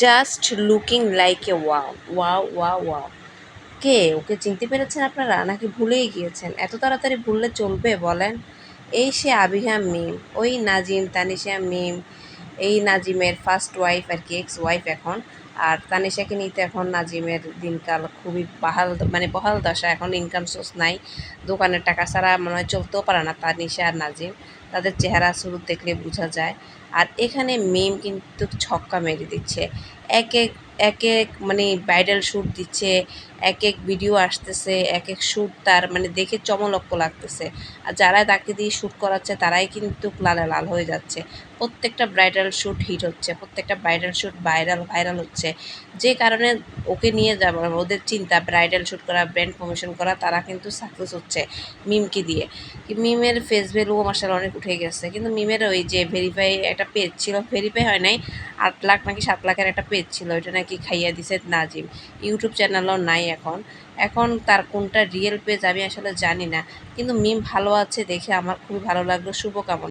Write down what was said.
Just looking like a wow wow wa wow কে? ওকে চিনতে পেরেছেন আপনারা? নাকি ভুলেই গিয়েছেন? এত তাড়াতাড়ি ভুললে চলবে, বলেন। এই সে আবিহা মিম, ওই নাজিম, তানিশা মিম, এই নাজিমের ফার্স্ট ওয়াইফ আর কি এক্স ওয়াইফ এখন। আর তানিশাকে নিতে এখন নাজিমের দিনকাল খুবই বাহাল মানে বহাল দশা। এখন ইনকাম সোর্স নাই, দোকানের টাকা ছাড়া মনে হয় চলতেও পারে না তানিশা আর নাজিম। তাদের চেহারা শুরু দেখলে বোঝা যায়। আর এখানে মিম কিন্তু ছক্কা মেরে দিচ্ছে। এক এক এক এক মানে ব্রাইডাল শ্যুট দিচ্ছে, এক এক ভিডিও আসতেছে, এক এক শ্যুট তার মানে দেখে চমলক্ষ লাগতেছে। আর যারা তাকে দিয়ে শ্যুট করাচ্ছে, তারাই কিন্তু লালে লাল হয়ে যাচ্ছে। প্রত্যেকটা ব্রাইডাল শ্যুট হিট হচ্ছে, প্রত্যেকটা ব্রাইডাল শ্যুট ভাইরাল ভাইরাল হচ্ছে। যে কারণে ওকে নিয়ে যাব ওদের চিন্তা ব্রাইডাল শ্যুট করা ব্র্যান্ড প্রমোশন করা, তারা কিন্তু সাকসেস হচ্ছে মিমকে দিয়ে। মিমের ফেস ভ্যালুও মাসাল অনেক উঠে গেছে। কিন্তু মিমের ওই যে ভেরিফাই একটা পেজ ছিল ভেরিফাই হয় নাই, আট লাখ নাকি সাত লাখের একটা পেজ ছিল, ওইটা নাকি খাইয়া দিছে নাজিম। ইউটিউব চ্যানেলও নাই এখন। এখন তার কোনটা রিয়েল পেজ আমি আসলে জানি না। কিন্তু মিম ভালো আছে দেখে আমার খুবই ভালো লাগল। শুভকামনা।